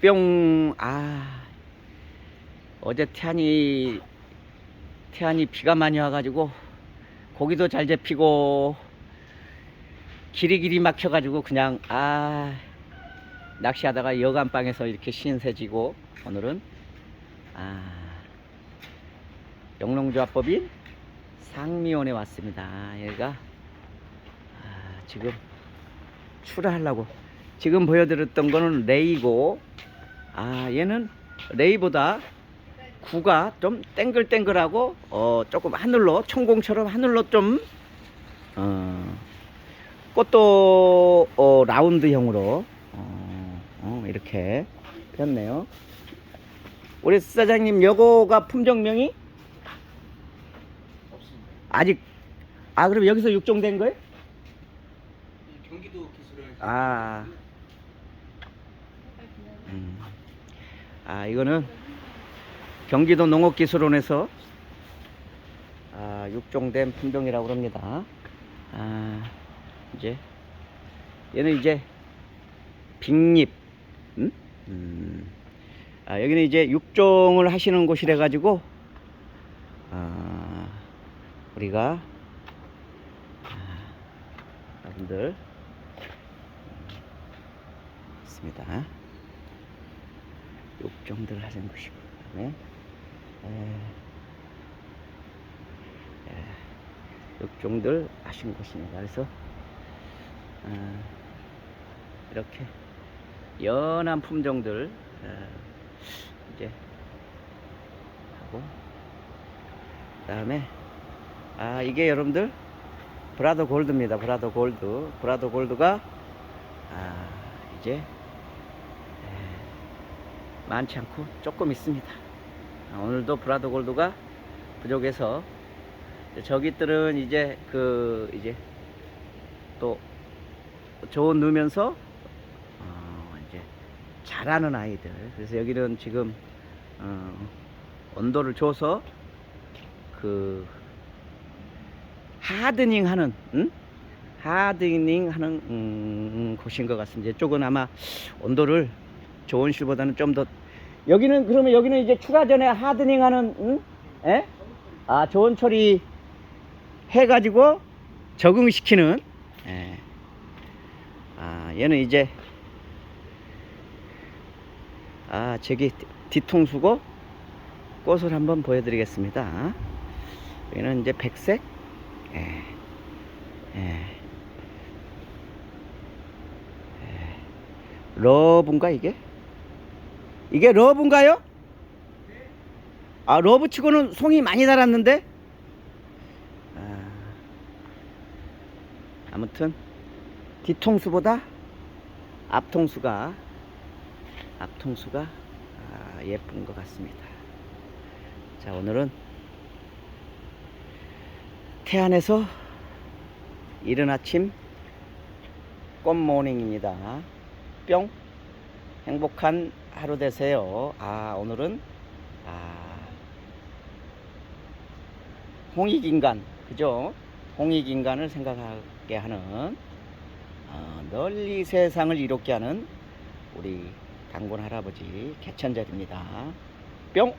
뿅. 아. 어제 태안이 태안이 비가 많이 와가지고 고기도 잘 잡히고 길이 길이 막혀가지고 그냥 아 낚시하다가 여간방에서 이렇게 신세지고 오늘은 아 영농조합법인 상미원에 왔습니다. 여기가 아, 지금 출하하려고 지금 보여드렸던 거는 레이고 아 얘는 레이보다 구가 좀 땡글땡글하고 어 조금 하늘로 천공처럼 하늘로 좀 어, 꽃도 어, 라운드형으로 어, 어, 이렇게 폈네요. 우리 사장님 여고가 품종명이 없습니다. 아직 아 그럼 여기서 육종된 거예요? 이 경기도 기술원에서 아. 음. 아 이거는 경기도 농업기술원에서 아, 육종된 품종이라고 합니다. 아 이제 얘는 이제 빅립. 음? 음. 아 여기는 이제 육종을 하시는 곳이래 가지고 아 우리가 아, 여러분들 있습니다. 육종들 하는 곳이고 그다음에 에, 에, 육종들 하신 곳입니다. 그래서 아, 이렇게 연한 품종들 어, 이제 하고 그 다음에 아 이게 여러분들 브라더 골드입니다. 브라더 골드. 브라더 골드가 아 이제 에, 많지 않고 조금 있습니다. 아, 오늘도 브라더 골드가 부족해서 저기들은 이제 그 이제 또 좋은 넣으면서 어 이제 잘하는 아이들. 그래서 여기는 지금 어 온도를 줘서 그 하드닝 하는 응? 하드닝 하는 음, 곳인 것 같습니다. 이쪽은 아마 온도를 좋은 실보다는 좀 더 여기는 그러면 여기는 이제 출하 전에 하드닝 하는 응? 에? 아 좋은 처리 해가지고 적응시키는 예. 아 얘는 이제 아 저기 뒤통수고 꽃을 한번 보여드리겠습니다. 여기는 이제 백색 예. 예. 예. 러브인가 이게? 이게 러브인가요? 아 러브 치고는 송이 많이 달았는데 아, 아무튼 뒤통수보다 앞통수가 앞통수가 아, 예쁜 것 같습니다 자 오늘은 태안에서 이른 아침 꽃모닝입니다. 뿅 행복한 하루 되세요. 아 오늘은 아 홍익인간 그죠? 홍익인간을 생각하게 하는 어, 널리 세상을 이롭게 하는 우리 단군 할아버지 개천절입니다. 뿅